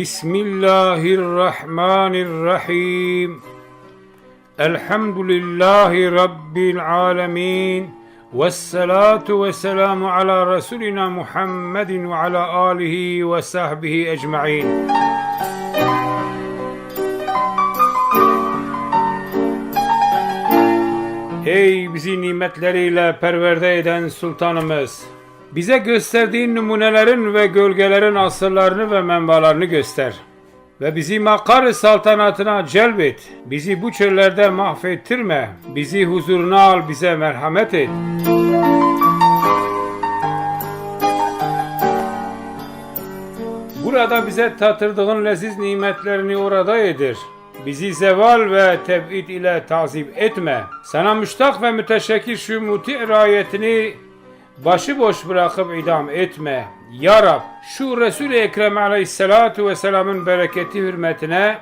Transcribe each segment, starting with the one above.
بسم الله الرحمن الرحيم الحمد لله رب العالمين والصلاة والسلام على رسولنا محمد وعلى آله وصحبه أجمعين Ey bizi nimetleriyle perverde eden sultanımız! Bize gösterdiğin numunelerin ve gölgelerin asıllarını ve menbalarını göster. Ve bizi makar saltanatına celbet. Bizi bu çöllerde mahvettirme. Bizi huzuruna al, bize merhamet et. Burada bize tatırdığın leziz nimetlerini orada yedir. Bizi zeval ve tebid ile tazip etme. Sana müştak ve müteşekkir şu muti rayetini başıboş bırakıp idam etme. Ya Rab şu Resul-i Ekrem aleyhissalatu vesselamın bereketi hürmetine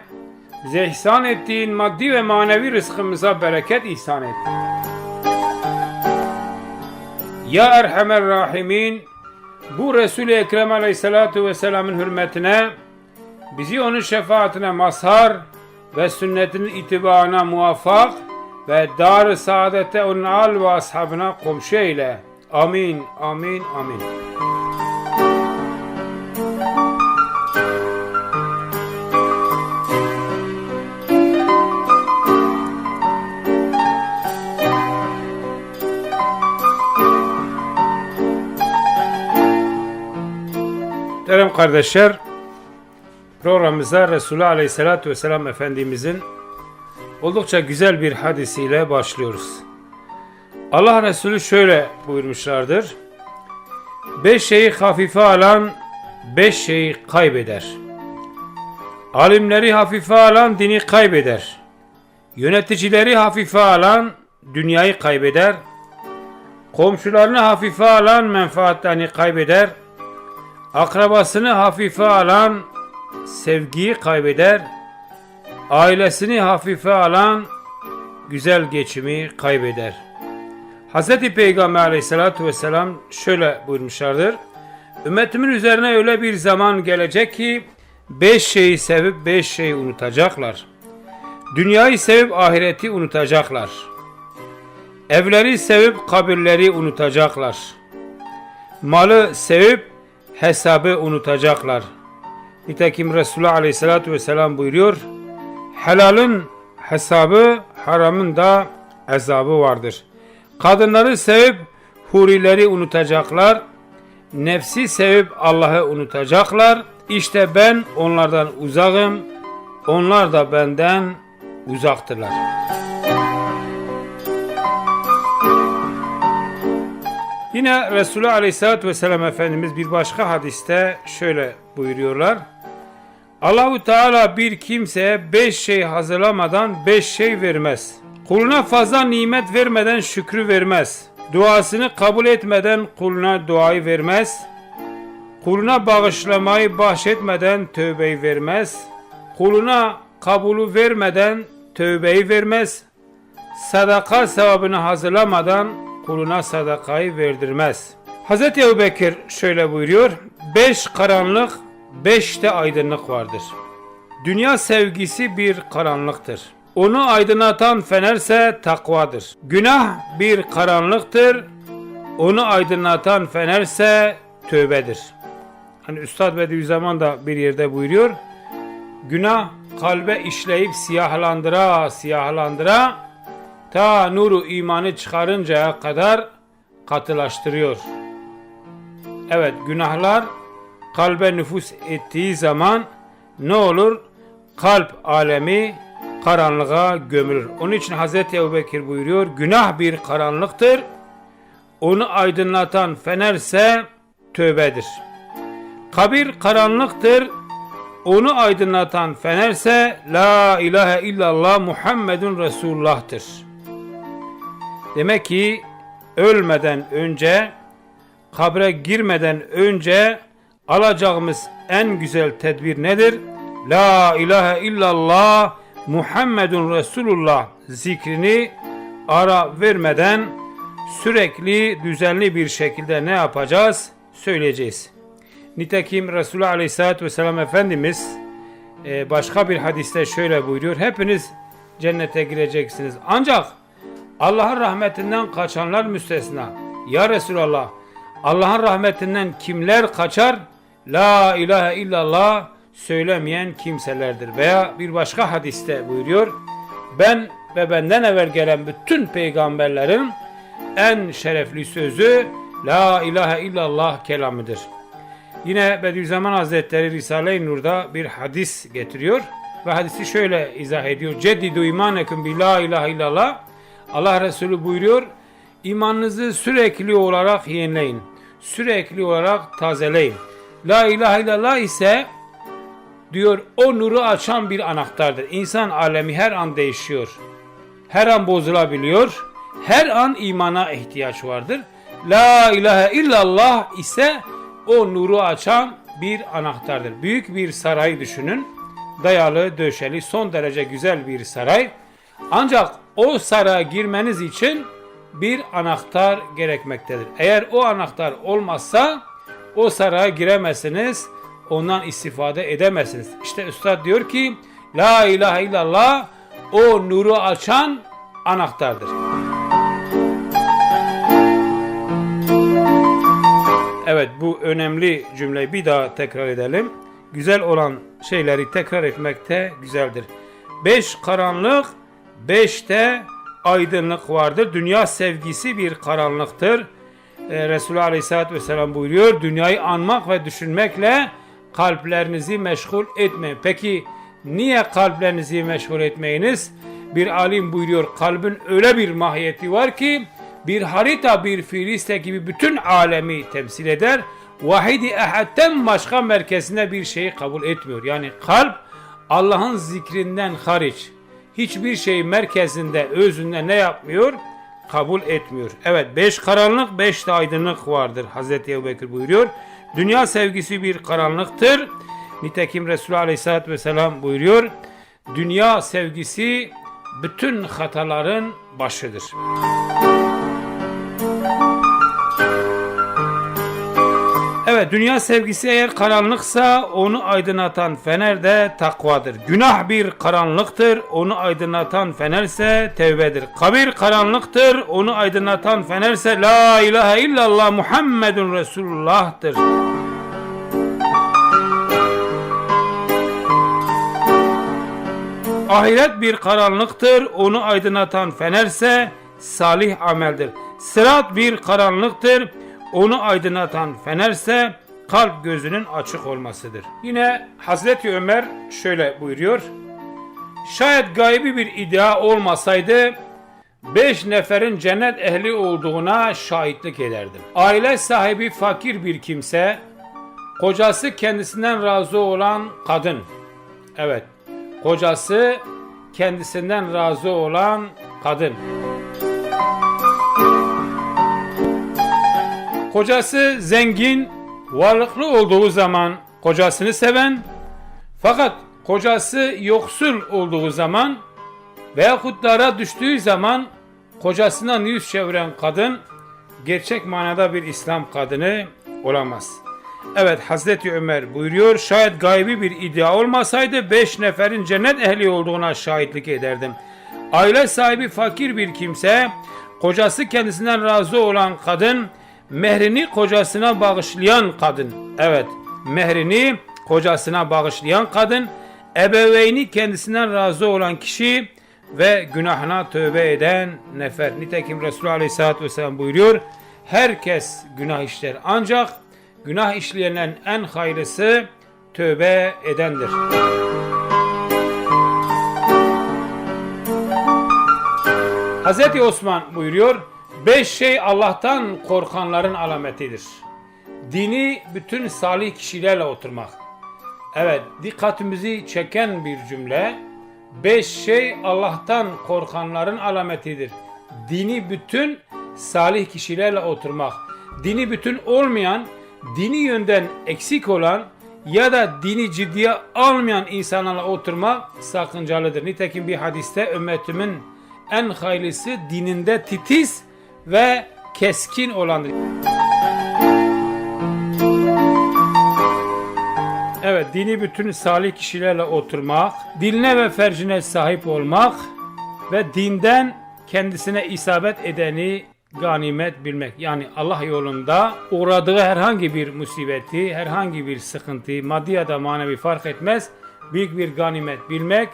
bize ettiğin maddi ve manevi rızkımıza bereket ihsan et. Ya Erhamer Rahimin bu Resul-i Ekrem aleyhissalatu vesselamın hürmetine bizi onun şefaatine mazhar ve sünnetinin itibarına muvaffak ve dar-ı saadette onun al ve ashabına komşu eyle. Amin, amin, amin. Muhterem kardeşler, programımıza Resulullah Aleyhisselatü Vesselam Efendimizin oldukça güzel bir hadisiyle başlıyoruz. Allah Resulü şöyle buyurmuşlardır. Beş şeyi hafife alan beş şeyi kaybeder. Alimleri hafife alan dini kaybeder. Yöneticileri hafife alan dünyayı kaybeder. Komşularını hafife alan menfaatlerini kaybeder. Akrabasını hafife alan sevgiyi kaybeder. Ailesini hafife alan güzel geçimi kaybeder. Hz. Peygamber aleyhissalatü vesselam şöyle buyurmuşlardır. Ümmetimin üzerine öyle bir zaman gelecek ki beş şeyi sevip beş şeyi unutacaklar. Dünyayı sevip ahireti unutacaklar. Evleri sevip kabirleri unutacaklar. Malı sevip hesabı unutacaklar. Nitekim Resulullah Aleyhisselatü Vesselam buyuruyor. Helalın hesabı, haramın da azabı vardır. Kadınları sevip hurileri unutacaklar. Nefsi sevip Allah'ı unutacaklar. İşte ben onlardan uzakım. Onlar da benden uzaktırlar. Yine Resulullah Aleyhisselatü Vesselam Efendimiz bir başka hadiste şöyle buyuruyorlar. Allahu Teala bir kimseye beş şey hazırlamadan beş şey vermez. Kuluna fazla nimet vermeden şükrü vermez. Duasını kabul etmeden kuluna duayı vermez. Kuluna bağışlamayı bahşetmeden tövbeyi vermez. Kuluna kabulü vermeden tövbeyi vermez. Sadaka sevabını hazırlamadan kuluna sadakayı verdirmez. Hz. Ebu Bekir şöyle buyuruyor. Beş karanlık, beş de aydınlık vardır. Dünya sevgisi bir karanlıktır. Onu aydınlatan fenerse takvadır. Günah bir karanlıktır. Onu aydınlatan fenerse tövbedir. Hani Üstad Bediüzzaman da bir yerde buyuruyor. Günah kalbe işleyip siyahlandıra siyahlandıra ta nuru imanı çıkarıncaya kadar katılaştırıyor. Evet günahlar kalbe nüfus ettiği zaman ne olur? Kalp alemi karanlığa gömülür. Onun için Hz. Ebu Bekir buyuruyor. Günah bir karanlıktır. Onu aydınlatan fenerse tövbedir. Kabir karanlıktır. Onu aydınlatan fenerse La ilahe illallah Muhammedun Resulullah'tır. Demek ki ölmeden önce, kabre girmeden önce alacağımız en güzel tedbir nedir? La ilahe illallah Muhammedun Resulullah zikrini ara vermeden sürekli düzenli bir şekilde ne yapacağız? Söyleyeceğiz. Nitekim Resulullah Aleyhisselatü Vesselam Efendimiz e, başka bir hadiste şöyle buyuruyor. Hepiniz cennete gireceksiniz. Ancak Allah'ın rahmetinden kaçanlar müstesna. Ya Resulallah Allah'ın rahmetinden kimler kaçar? La ilahe illallah söylemeyen kimselerdir. Veya bir başka hadiste buyuruyor. Ben ve benden evvel gelen bütün peygamberlerin en şerefli sözü La ilahe illallah kelamıdır. Yine Bediüzzaman Hazretleri Risale-i Nur'da bir hadis getiriyor ve hadisi şöyle izah ediyor. Ceddidu imanekum bi la ilahe illallah. Allah Resulü buyuruyor. İmanınızı sürekli olarak yenileyin. Sürekli olarak tazeleyin. La ilahe illallah ise diyor o nuru açan bir anahtardır. İnsan alemi her an değişiyor. Her an bozulabiliyor. Her an imana ihtiyaç vardır. La ilahe illallah ise o nuru açan bir anahtardır. Büyük bir sarayı düşünün. Dayalı, döşeli, son derece güzel bir saray. Ancak o saraya girmeniz için bir anahtar gerekmektedir. Eğer o anahtar olmazsa o saraya giremezsiniz, ondan istifade edemezsiniz. İşte Üstad diyor ki, La ilahe illallah o nuru açan anahtardır. Evet bu önemli cümleyi bir daha tekrar edelim. Güzel olan şeyleri tekrar etmek de güzeldir. Beş karanlık, beşte aydınlık vardır. Dünya sevgisi bir karanlıktır. Ee, Resulullah Aleyhisselatü Vesselam buyuruyor. Dünyayı anmak ve düşünmekle kalplerinizi meşgul etmeyin. Peki niye kalplerinizi meşgul etmeyiniz? Bir alim buyuruyor kalbin öyle bir mahiyeti var ki bir harita bir filiste gibi bütün alemi temsil eder. Vahidi ehadden başka merkezine bir şeyi kabul etmiyor. Yani kalp Allah'ın zikrinden hariç hiçbir şey merkezinde özünde ne yapmıyor? Kabul etmiyor. Evet beş karanlık beş de aydınlık vardır. Hazreti Ebu Bekir buyuruyor. Dünya sevgisi bir karanlıktır. Nitekim Resulullah Aleyhisselatü Vesselam buyuruyor. Dünya sevgisi bütün hataların başıdır. Dünya sevgisi eğer karanlıksa onu aydınlatan fener de takvadır. Günah bir karanlıktır onu aydınlatan fenerse tevbedir. Kabir karanlıktır onu aydınlatan fenerse la ilahe illallah Muhammedun Resulullah'tır. Ahiret bir karanlıktır onu aydınlatan fenerse salih ameldir. Sırat bir karanlıktır onu aydınlatan fenerse kalp gözünün açık olmasıdır. Yine Hazreti Ömer şöyle buyuruyor. Şayet gaybi bir iddia olmasaydı beş neferin cennet ehli olduğuna şahitlik ederdim. Aile sahibi fakir bir kimse, kocası kendisinden razı olan kadın. Evet, kocası kendisinden razı olan kadın. Kocası zengin, varlıklı olduğu zaman kocasını seven, fakat kocası yoksul olduğu zaman veyahut dara düştüğü zaman kocasından yüz çeviren kadın gerçek manada bir İslam kadını olamaz. Evet Hazreti Ömer buyuruyor şayet gaybi bir iddia olmasaydı beş neferin cennet ehli olduğuna şahitlik ederdim. Aile sahibi fakir bir kimse, kocası kendisinden razı olan kadın, mehrini kocasına bağışlayan kadın. Evet, mehrini kocasına bağışlayan kadın, ebeveyni kendisinden razı olan kişi ve günahına tövbe eden nefer. Nitekim Resulullah Aleyhisselatü Vesselam buyuruyor, herkes günah işler ancak günah işleyenin en hayırlısı tövbe edendir. Hz. Osman buyuruyor, beş şey Allah'tan korkanların alametidir. Dini bütün salih kişilerle oturmak. Evet, dikkatimizi çeken bir cümle. Beş şey Allah'tan korkanların alametidir. Dini bütün salih kişilerle oturmak. Dini bütün olmayan, dini yönden eksik olan ya da dini ciddiye almayan insanlarla oturmak sakıncalıdır. Nitekim bir hadiste ümmetimin en hayırlısı dininde titiz ve keskin olandır. Evet, dini bütün salih kişilerle oturmak, diline ve fercine sahip olmak ve dinden kendisine isabet edeni ganimet bilmek. Yani Allah yolunda uğradığı herhangi bir musibeti, herhangi bir sıkıntı, maddi ya da manevi fark etmez. Büyük bir ganimet bilmek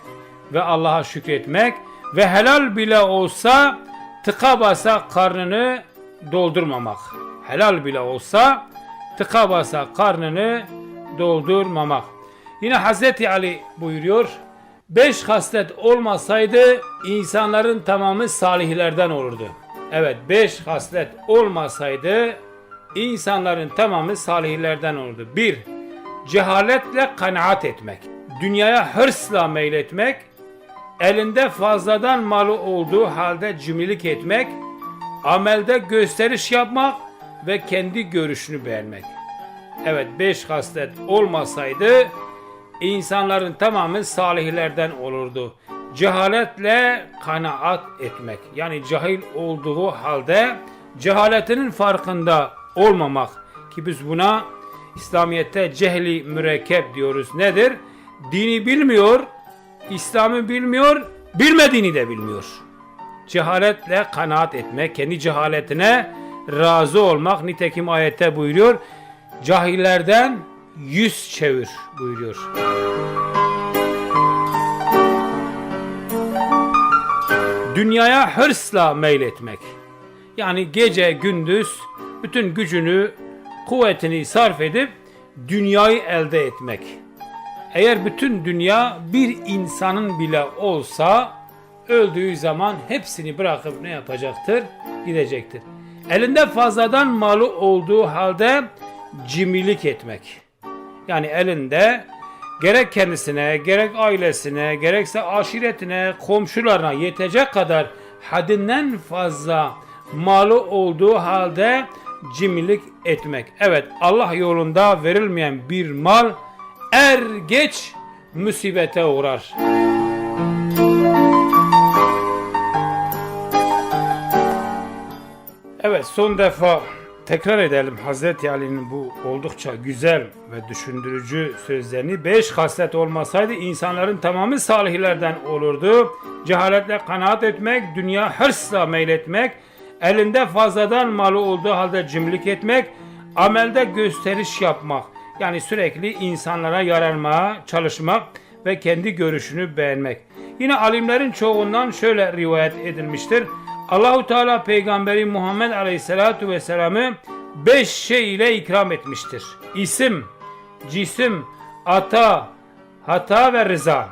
ve Allah'a şükretmek ve helal bile olsa tıka basa karnını doldurmamak. Helal bile olsa tıka basa karnını doldurmamak. Yine Hazreti Ali buyuruyor. Beş haslet olmasaydı insanların tamamı salihlerden olurdu. Evet beş haslet olmasaydı insanların tamamı salihlerden olurdu. Bir, cehaletle kanaat etmek. Dünyaya hırsla meyletmek. Elinde fazladan malı olduğu halde cimrilik etmek. Amelde gösteriş yapmak ve kendi görüşünü beğenmek. Evet beş haslet olmasaydı insanların tamamı salihlerden olurdu. Cehaletle kanaat etmek. Yani cahil olduğu halde cehaletinin farkında olmamak. Ki biz buna İslamiyet'te cehli mürekkep diyoruz. Nedir? Dini bilmiyor, İslam'ı bilmiyor, bilmediğini de bilmiyor. Cehaletle kanaat etmek, kendi cehaletine razı olmak. Nitekim ayette buyuruyor. Cahillerden yüz çevir buyuruyor. Dünyaya hırsla meyletmek. Yani gece gündüz bütün gücünü, kuvvetini sarf edip dünyayı elde etmek. Eğer bütün dünya bir insanın bile olsa öldüğü zaman hepsini bırakıp ne yapacaktır? Gidecektir. Elinde fazladan malı olduğu halde cimrilik etmek. Yani elinde gerek kendisine, gerek ailesine, gerekse aşiretine, komşularına yetecek kadar haddinden fazla malı olduğu halde cimrilik etmek. Evet Allah yolunda verilmeyen bir mal er geç musibete uğrar. Evet son defa tekrar edelim Hazreti Ali'nin bu oldukça güzel ve düşündürücü sözlerini. Beş haslet olmasaydı insanların tamamı salihlerden olurdu. Cehaletle kanaat etmek, dünya hırsla meyletmek, elinde fazladan malı olduğu halde cimrilik etmek, amelde gösteriş yapmak. Yani sürekli insanlara yararmaya çalışmak ve kendi görüşünü beğenmek. Yine alimlerin çoğundan şöyle rivayet edilmiştir. Allahu Teala peygamberi Muhammed Aleyhisselatu Vesselam'ı beş şey ile ikram etmiştir. İsim, cisim, ata, hata ve rıza.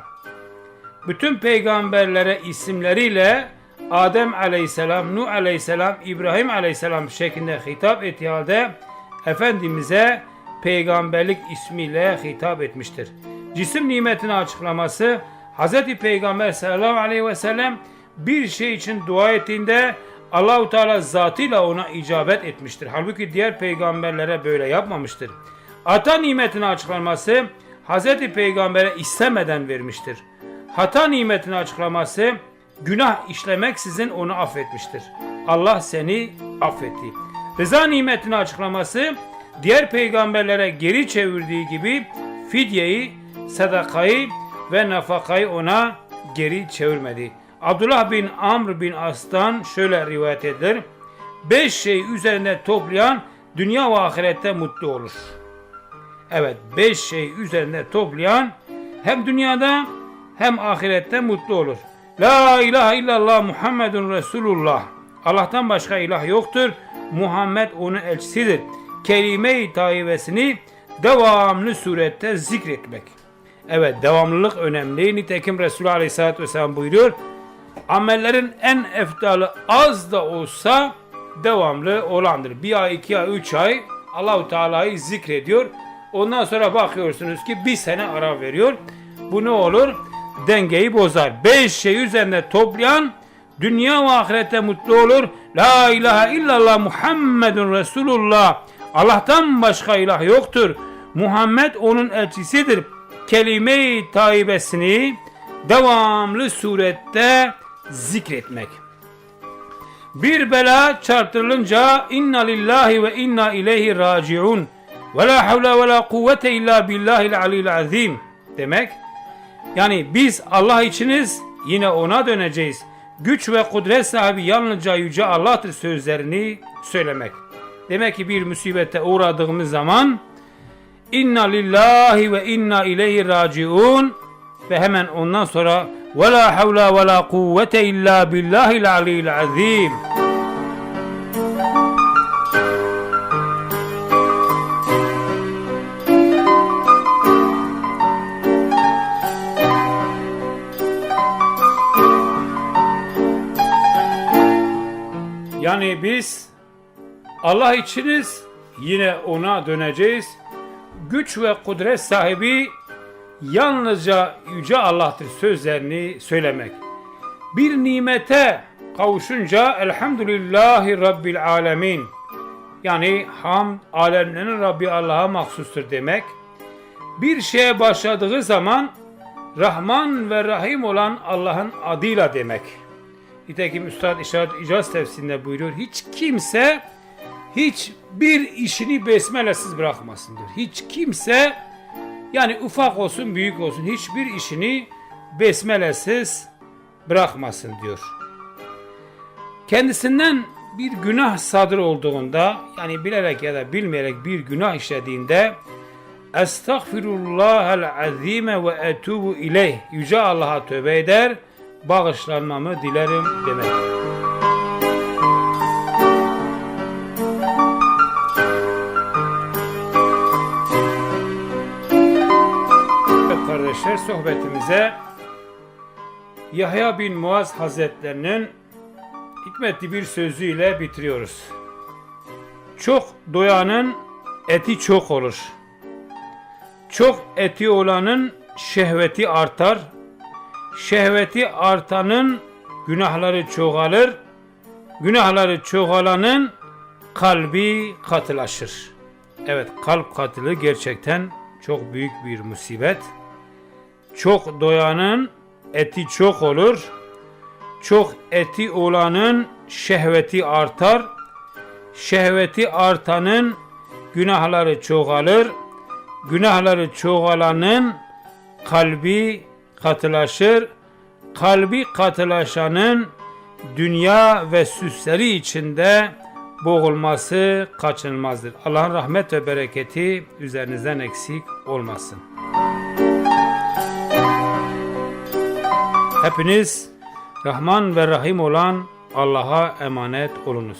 Bütün peygamberlere isimleriyle Adem Aleyhisselam, Nuh Aleyhisselam, İbrahim Aleyhisselam şeklinde hitap ettiği halde Efendimiz'e peygamberlik ismiyle hitap etmiştir. Cisim nimetini açıklaması Hz. Peygamber sallallahu aleyhi ve sellem bir şey için dua ettiğinde Allahu Teala zatıyla ona icabet etmiştir. Halbuki diğer peygamberlere böyle yapmamıştır. Ata nimetini açıklaması Hz. Peygamber'e istemeden vermiştir. Hata nimetini açıklaması günah işlemek sizin onu affetmiştir. Allah seni affetti. Rıza nimetini açıklaması diğer peygamberlere geri çevirdiği gibi fidyeyi, sadakayı ve nafakayı ona geri çevirmedi. Abdullah bin Amr bin As'tan şöyle rivayet edilir. Beş şey üzerinde toplayan dünya ve ahirette mutlu olur. Evet beş şey üzerinde toplayan hem dünyada hem ahirette mutlu olur. La ilahe illallah Muhammedun Resulullah. Allah'tan başka ilah yoktur. Muhammed onun elçisidir. Kelime-i tayyibesini devamlı surette zikretmek. Evet devamlılık önemli. Nitekim Resulullah Aleyhisselatü Vesselam buyuruyor. Amellerin en eftalı az da olsa devamlı olandır. Bir ay, iki ay, üç ay Allahu Teala'yı zikrediyor. Ondan sonra bakıyorsunuz ki bir sene ara veriyor. Bu ne olur? Dengeyi bozar. Beş şey üzerine toplayan dünya ve ahirette mutlu olur. La ilahe illallah Muhammedun Resulullah. Allah'tan başka ilah yoktur. Muhammed onun elçisidir. Kelime-i taibesini devamlı surette zikretmek. Bir bela çarptırılınca inna lillahi ve inna ileyhi raciun. Ve la havle ve la kuvvete illa billahil aliyil azim demek. Yani biz Allah içiniz yine ona döneceğiz. Güç ve kudret sahibi yalnızca yüce Allah'tır sözlerini söylemek. Demek ki bir musibete uğradığımız zaman inna lillahi ve inna ileyhi raciun ve hemen ondan sonra ve la havla ve la kuvvete illa billahil aliyil azim. Yani biz Allah içiniz yine ona döneceğiz. Güç ve kudret sahibi yalnızca yüce Allah'tır sözlerini söylemek. Bir nimete kavuşunca elhamdülillahi rabbil alemin. Yani ham alemlerin Rabbi Allah'a mahsustur demek. Bir şeye başladığı zaman Rahman ve Rahim olan Allah'ın adıyla demek. Nitekim Üstad İşaret İcaz tefsirinde buyuruyor. Hiç kimse hiçbir işini besmelesiz bırakmasın diyor. Hiç kimse yani ufak olsun büyük olsun hiçbir işini besmelesiz bırakmasın diyor. Kendisinden bir günah sadır olduğunda yani bilerek ya da bilmeyerek bir günah işlediğinde Estağfirullahal azime ve etubu ileyh Yüce Allah'a tövbe eder bağışlanmamı dilerim demek. Kardeşler sohbetimize Yahya bin Muaz Hazretlerinin hikmetli bir sözüyle bitiriyoruz. Çok doyanın eti çok olur. Çok eti olanın şehveti artar. Şehveti artanın günahları çoğalır. Günahları çoğalanın kalbi katılaşır. Evet kalp katılı gerçekten çok büyük bir musibet. Çok doyanın eti çok olur. Çok eti olanın şehveti artar. Şehveti artanın günahları çoğalır. Günahları çoğalanın kalbi katılaşır. Kalbi katılaşanın dünya ve süsleri içinde boğulması kaçınılmazdır. Allah'ın rahmet ve bereketi üzerinizden eksik olmasın. Hepiniz Rahman ve Rahim olan Allah'a emanet olunuz.